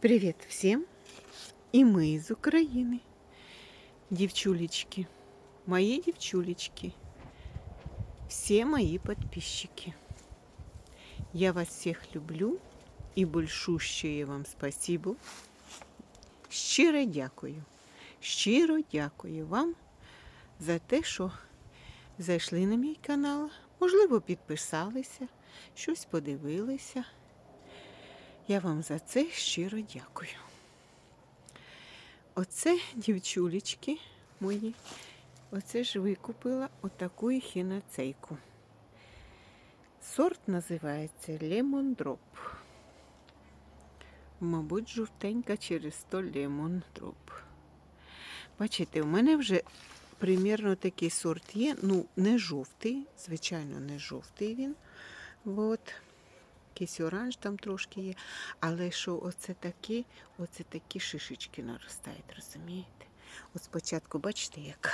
Привіт всім! І ми з України. Дівчулечки, мої дівчулечки, всі мої підписчики. Я вас всіх люблю і большущее вам спасибо. Щиро дякую. Щиро дякую вам за те, що зайшли на мій канал. Можливо, підписалися, щось подивилися. Я вам за це щиро дякую. Оце, дівчулечки мої, оце ж викупила отаку хіноцейку. Сорт називається Lemon Drop. Мабуть, жовтенька через то Lemon Drop. Бачите, у мене вже примірно такий сорт є. Ну, не жовтий, звичайно, не жовтий він. От якийсь оранж там трошки є. Але що оце такі, оце такі шишечки наростають, розумієте? От спочатку, бачите, яка?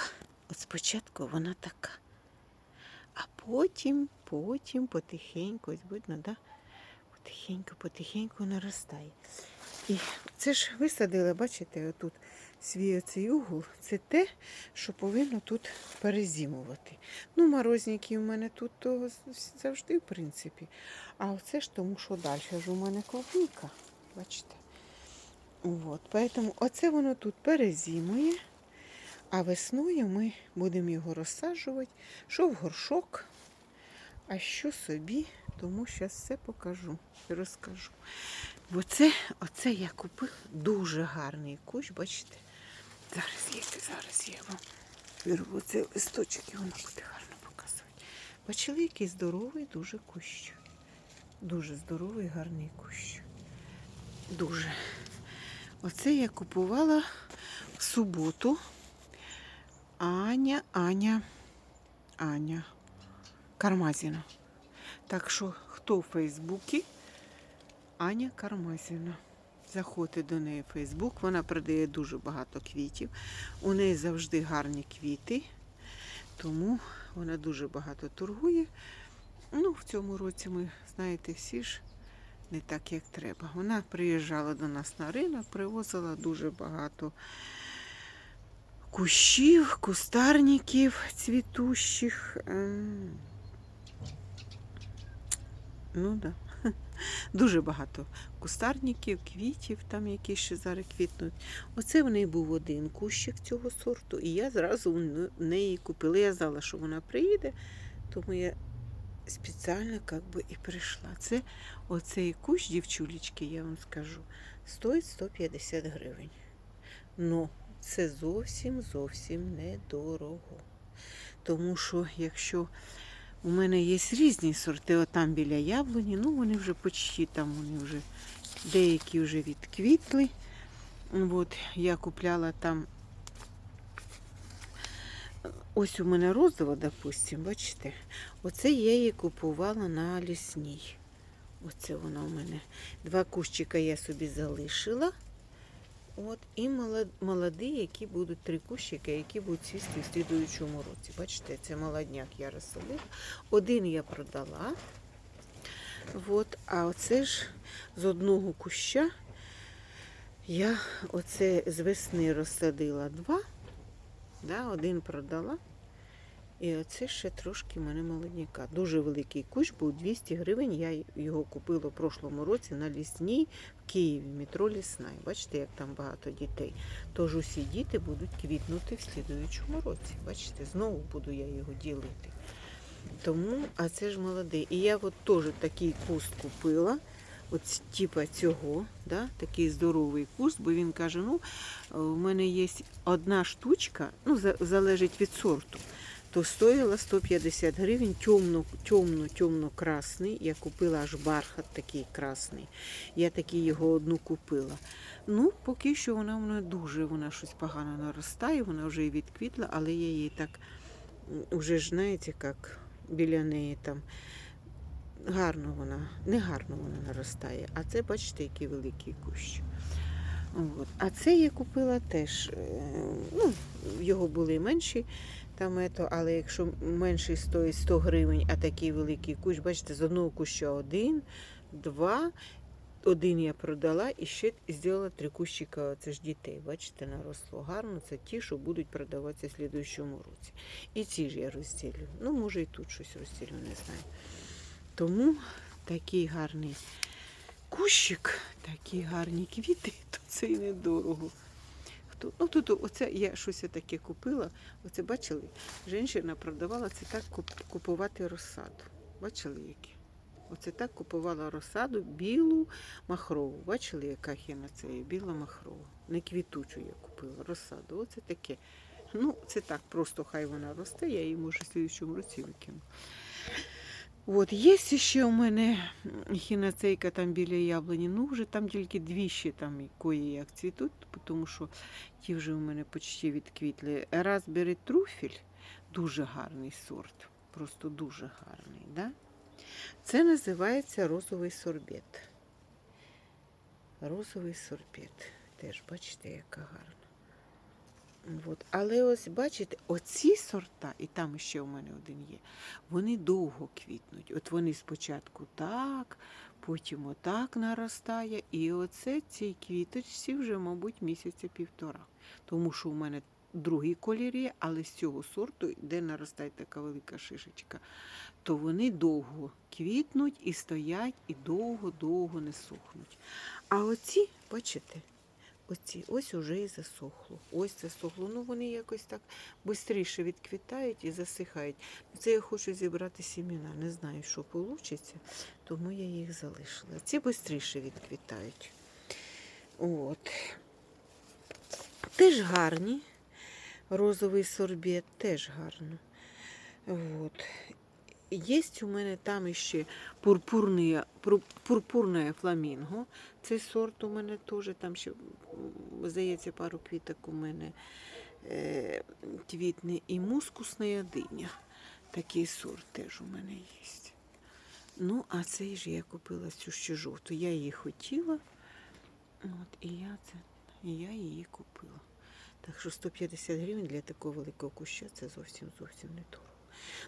От спочатку вона така. А потім, потім потихеньку, ось видно, да? Потихеньку, потихеньку наростає. І це ж висадила, бачите, отут свій оцей угол. Це те, що повинно тут перезимувати. Ну, морозники у мене тут то завжди, в принципі. А оце ж тому, що далі ж у мене клубніка. Бачите? От, поэтому оце воно тут перезимує, а весною ми будемо його розсаджувати, що в горшок, а що собі, тому зараз все покажу і розкажу. Бо це, оце я купила дуже гарний кущ, бачите? Зараз є, зараз я вам вирву цей листочок і воно буде гарно показувати. Бачили, який здоровий дуже кущ. Дуже здоровий, гарний кущ. Дуже. Оце я купувала в суботу. Аня, Аня, Аня Кармазіна. Так що, хто в Фейсбуці? Аня Кармазіна. Заходьте до неї в Фейсбук. Вона продає дуже багато квітів. У неї завжди гарні квіти, тому вона дуже багато торгує. Ну, в цьому році ми, знаєте, всі ж не так, як треба. Вона приїжджала до нас на ринок, привозила дуже багато кущів, кустарників цвітущих. Ем, Ну так. Да. Дуже багато кустарників, квітів, там які ще зараз квітнуть. Оце в неї був один кущик цього сорту, і я зразу в неї купила. Я знала, що вона приїде, тому я спеціально как би, і прийшла. Це оцей кущ, дівчулечки, я вам скажу, стоїть 150 гривень. Ну, це зовсім зовсім недорого. Тому що якщо у мене є різні сорти, отам біля яблуні, ну вони вже почти там, вони вже деякі вже відквітли. От, я купляла там. Ось у мене розова, допустим, бачите? Оце я її купувала на лісній. Оце вона у мене. Два кущика я собі залишила. От, і молод- молоді, які будуть три кущики, які будуть цвісти в слідуючому році. Бачите, це молодняк я розсадила. Один я продала. От, а оце ж з одного куща я оце з весни розсадила два. Да, один продала. І оце ще трошки в мене молодняка. Дуже великий кущ був 200 гривень. Я його купила в прошлому році на лісній в Києві, метро Лісна. Бачите, як там багато дітей. Тож усі діти будуть квітнути в слідуючому році. Бачите, знову буду я його ділити. Тому, а це ж молодий. І я от теж такий куст купила. От типа цього, да, такий здоровий куст, бо він каже, ну, у мене є одна штучка, ну, залежить від сорту то стоїла 150 гривень, темно, темно, темно красний. Я купила аж бархат такий красний. Я такий його одну купила. Ну, поки що вона вона дуже вона щось погано наростає, вона вже і відквітла, але я її так вже ж знаєте, як біля неї там. Гарно вона, не гарно вона наростає. А це, бачите, який великий кущ. От. А це я купила теж. е, Ну, його були менші, там ето, але якщо менший стоїть 100 гривень, а такий великий кущ, бачите, з одного куща один, два. один я продала і ще зробила три кущика. Це ж дітей. Бачите, наросло гарно. Це ті, що будуть продаватися в слідуючому році. І ці ж я розділю. Ну, може, і тут щось розділю, не знаю. Тому такий гарний кущик, такі гарні квіти, то це і недорого. Хто, ну тут оце я щось таке купила. Оце бачили? Жінка продавала це так купувати розсаду. Бачили які? Оце так купувала розсаду білу махрову. Бачили, яка хіна це є? Біла махрова. Не квітучу я купила розсаду. Оце таке. Ну, це так, просто хай вона росте, я її може в слідчому році викину. От, є ще у мене хіноцейка там біля яблуні. Ну, вже там тільки дві там кої як цвітуть, тому що ті вже у мене почти відквітли. Raspberry труфель дуже гарний сорт. Просто дуже гарний. Да? Це називається розовий сорбет. Розовий сорбет. Теж бачите, яка гарна. От. Але ось бачите, оці сорта, і там ще у мене один є, вони довго квітнуть. От вони спочатку так, потім отак наростає. І оце цій квіточці вже, мабуть, місяця півтора. Тому що у мене другий колір є, але з цього сорту, де наростає така велика шишечка, то вони довго квітнуть і стоять, і довго-довго не сохнуть. А оці, бачите, Оці, ось уже і засохло. Ось засохло. Ну вони якось так швидше відквітають і засихають. Це я хочу зібрати сімена. Не знаю, що вийде, тому я їх залишила. Ці швидше відквітають. От. Теж гарні. Розовий сорбет теж гарно. От. Є у мене там ще пурпурне, фламінго. Цей сорт у мене теж там ще, здається, пару квіток у мене е, квітне. І мускусна диня. Такий сорт теж у мене є. Ну, а цей ж я купила цю ще жовту. Я її хотіла. От, і я це, я її купила. Так що 150 гривень для такого великого куща це зовсім зовсім не дорого.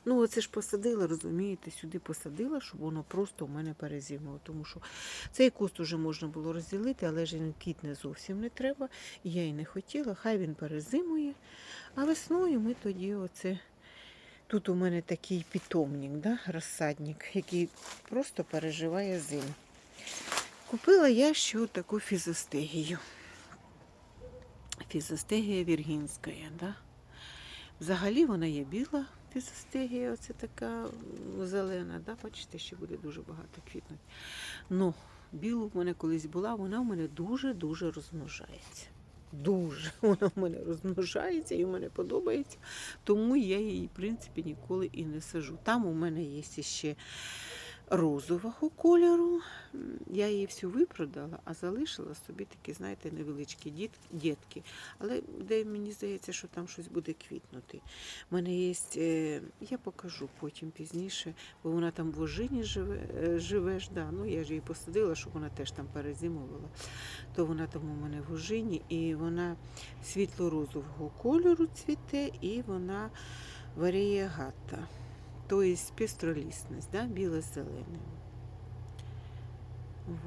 Ну, оце ж посадила, розумієте, сюди посадила, щоб воно просто у мене перезимало. Тому що цей куст уже можна було розділити, але ж він квітне зовсім не треба. Я і не хотіла, хай він перезимує. А весною ми тоді оце. Тут у мене такий питомник, да, розсадник, який просто переживає зиму. Купила я ще таку фізостегію. Фізостегія віргінська, да? Взагалі вона є біла фізостегія, оце така зелена, да? бачите, ще буде дуже багато квітнуть. Ну, білу в мене колись була, вона в мене дуже-дуже розмножається. Дуже вона в мене розмножається і в мене подобається, тому я її, в принципі, ніколи і не сажу. Там у мене є ще розового кольору. Я її всю випродала, а залишила собі такі, знаєте, невеличкі діт, дітки. Але де мені здається, що там щось буде квітнути. У мене є, е, я покажу потім пізніше, бо вона там в ожині живе, е, живе ж, да. ну я ж її посадила, щоб вона теж там перезимувала. То вона там у мене в ожині, і вона світло-розового кольору цвіте, і вона варієгата. Тобто пестролісність, да? біло-зелене.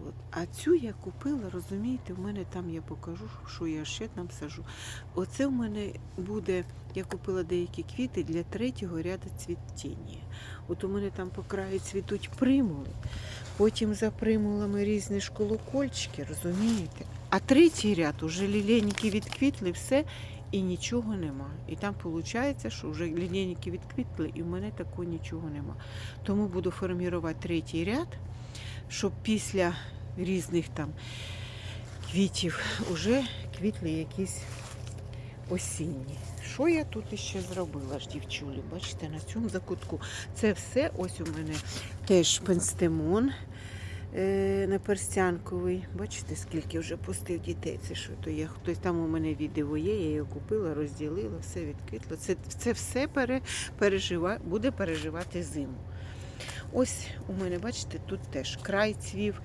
От. А цю я купила, розумієте, в мене там я покажу, що я ще там сажу. Оце в мене буде, я купила деякі квіти для третього ряду цвітіння. От у мене там по краю цвітуть примули, потім за примулами різні ж колокольчики, розумієте? А третій ряд уже лілейники відквітли, все, і нічого нема. І там виходить, що вже лінійники відквітли, і в мене такого нічого нема. Тому буду формувати третій ряд, щоб після різних там квітів вже квітли якісь осінні. Що я тут іще зробила ж, дівчулі? Бачите, на цьому закутку. Це все ось у мене теж пенстемон е, наперстянковий. Бачите, скільки вже пустив дітей. Це що то я хтось там у мене відео є, я його купила, розділила, все відквітло. Це, це все пере, пережива, буде переживати зиму. Ось у мене, бачите, тут теж край цвів,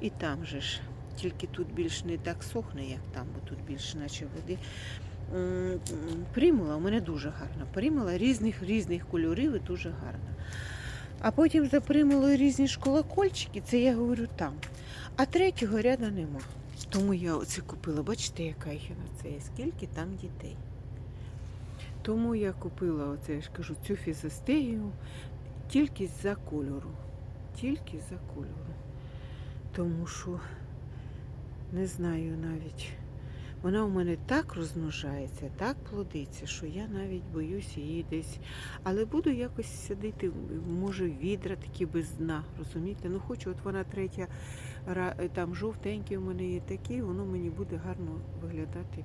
і там же ж. Тільки тут більш не так сохне, як там, бо тут більше наче води. Примула у мене дуже гарна. Примула різних різних кольорів і дуже гарна. А потім запримали різні ж колокольчики, це я говорю там. А третього ряду нема. Тому я оце купила. Бачите, яка ехінацея, скільки там дітей. Тому я купила оце, я ж кажу, цю фізостегію тільки за кольору. Тільки за кольору. Тому що не знаю навіть. Вона у мене так розмножається, так плодиться, що я навіть боюсь її десь. Але буду якось садити, може, відра такі без дна, розумієте? Ну хочу, от вона третя, там жовтенькі у мене є такі, воно мені буде гарно виглядати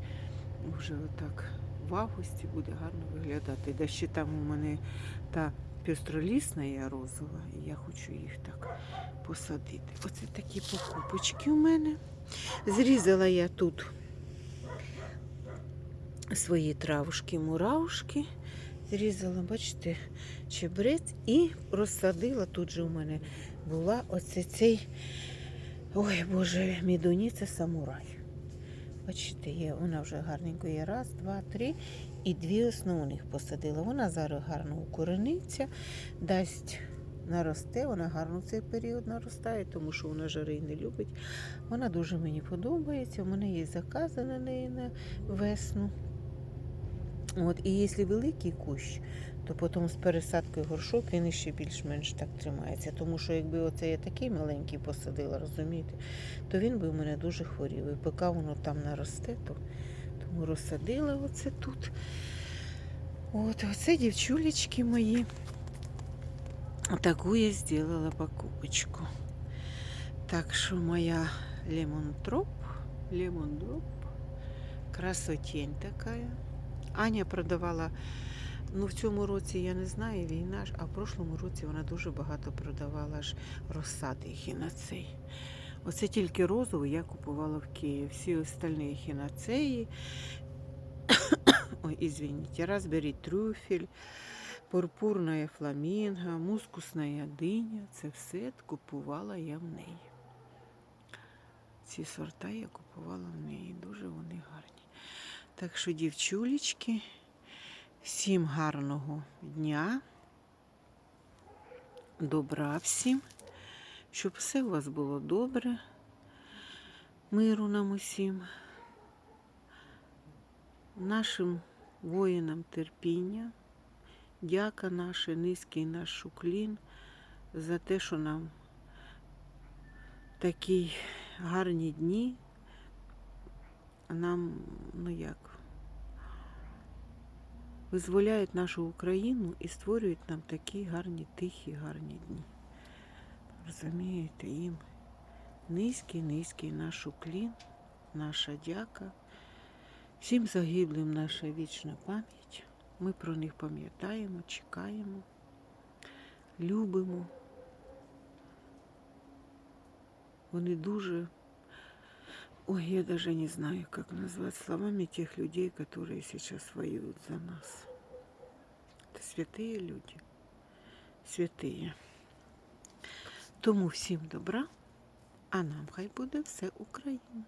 вже отак. В августі буде гарно виглядати. Де ще там у мене та пестролісна є розова, і я хочу їх так посадити. Оце такі покупочки у мене. Зрізала я тут свої травушки, муравушки. Зрізала, бачите, чебрець і розсадила. Тут же у мене була оце цей, ой Боже, мідуніця самурай. Бачите, є, вона вже гарненько є. Раз, два, три. І дві основних посадила. Вона зараз гарно укорениться, дасть наросте, вона гарно в цей період наростає, тому що вона жари не любить. Вона дуже мені подобається. У мене є закази на неї на весну. От, і якщо великий кущ, то потім з пересадкою горшок він ще більш-менш так тримається. Тому що якби оце я такий маленький посадила, розумієте, то він би у мене дуже хворів. І поки воно там наросте, то тому розсадила оце тут. От, оце дівчулечки мої. Таку я зробила покупочку. Так що моя лемон-троп, лемон-дроп, красотень такая. Аня продавала, ну в цьому році я не знаю, війна ж, а в прошлому році вона дуже багато продавала ж розсади хінацей. Оце тільки розову я купувала в Києві. Всі остальні хінацеї. Ой, извините, разбери трюфель, пурпурна фламінга, мускусна диня. Це все купувала я в неї. Ці сорта я купувала в неї. Дуже вони гарні. Так що, дівчулечки, всім гарного дня, добра всім, щоб все у вас було добре, миру нам усім, нашим воїнам терпіння, дяка наша, низький наш уклін за те, що нам такі гарні дні нам, ну як, визволяють нашу Україну і створюють нам такі гарні, тихі, гарні дні. Розумієте, їм низький, низький наш уклін, наша дяка. Всім загиблим наша вічна пам'ять. Ми про них пам'ятаємо, чекаємо, любимо. Вони дуже Ой, я даже не знаю, как назвать словами тех людей, которые сейчас воюют за нас. Это святые люди. Святые. Тому всім добра, а нам хай буде все Україна.